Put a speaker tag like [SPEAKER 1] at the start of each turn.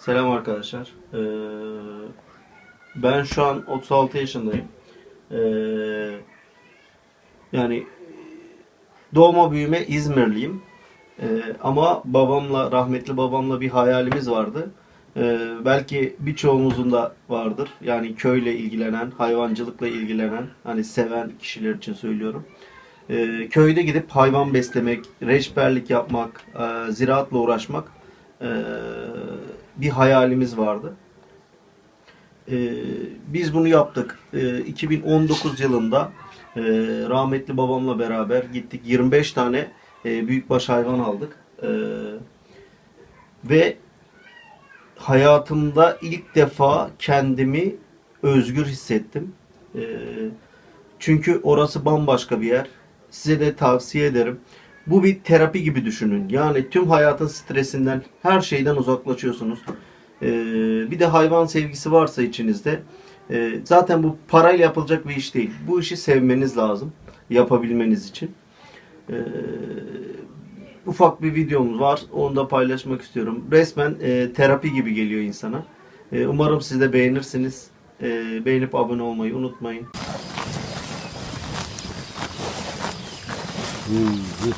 [SPEAKER 1] Selam arkadaşlar. Ee, ben şu an 36 yaşındayım. Ee, yani doğma büyüme İzmirliyim. Ee, ama babamla, rahmetli babamla bir hayalimiz vardı. Ee, belki birçoğumuzun da vardır. Yani köyle ilgilenen, hayvancılıkla ilgilenen, hani seven kişiler için söylüyorum. Ee, köyde gidip hayvan beslemek, reçberlik yapmak, e, ziraatla uğraşmak e, bir hayalimiz vardı. E, biz bunu yaptık. E, 2019 yılında e, rahmetli babamla beraber gittik. 25 tane e, büyükbaş hayvan aldık. E, ve hayatımda ilk defa kendimi özgür hissettim. Çünkü orası bambaşka bir yer. Size de tavsiye ederim. Bu bir terapi gibi düşünün. Yani tüm hayatın stresinden, her şeyden uzaklaşıyorsunuz. Ee, bir de hayvan sevgisi varsa içinizde, e, zaten bu parayla yapılacak bir iş değil. Bu işi sevmeniz lazım, yapabilmeniz için. Ee, ufak bir videomuz var, onu da paylaşmak istiyorum. Resmen e, terapi gibi geliyor insana. E, umarım siz de beğenirsiniz. Beğenip abone olmayı unutmayın.
[SPEAKER 2] Hmm,